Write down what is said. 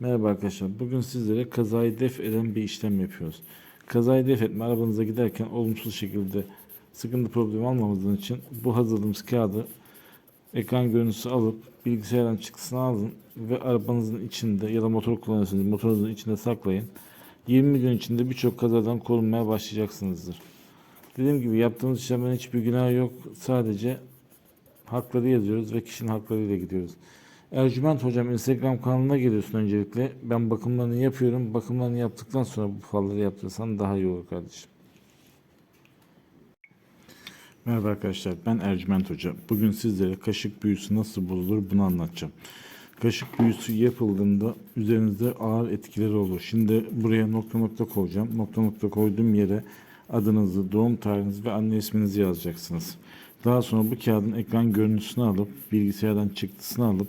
Merhaba arkadaşlar. Bugün sizlere kazayı def eden bir işlem yapıyoruz. Kazayı def etme arabanıza giderken olumsuz şekilde sıkıntı problemi almamızın için bu hazırladığımız kağıdı ekran görüntüsü alıp bilgisayardan çıktısını alın ve arabanızın içinde ya da motor kullanıyorsanız motorunuzun içinde saklayın. 20 gün içinde birçok kazadan korunmaya başlayacaksınızdır. Dediğim gibi yaptığımız işlemlerin hiçbir günahı yok. Sadece hakları yazıyoruz ve kişinin haklarıyla gidiyoruz. Ercüment Hocam Instagram kanalına geliyorsun öncelikle. Ben bakımlarını yapıyorum. Bakımlarını yaptıktan sonra bu falları yaptırırsan daha iyi olur kardeşim. Merhaba arkadaşlar ben Ercüment Hoca. Bugün sizlere kaşık büyüsü nasıl bulunur bunu anlatacağım. Kaşık büyüsü yapıldığında üzerinizde ağır etkileri olur. Şimdi buraya nokta nokta koyacağım. Nokta nokta koyduğum yere adınızı, doğum tarihinizi ve anne isminizi yazacaksınız. Daha sonra bu kağıdın ekran görüntüsünü alıp bilgisayardan çıktısını alıp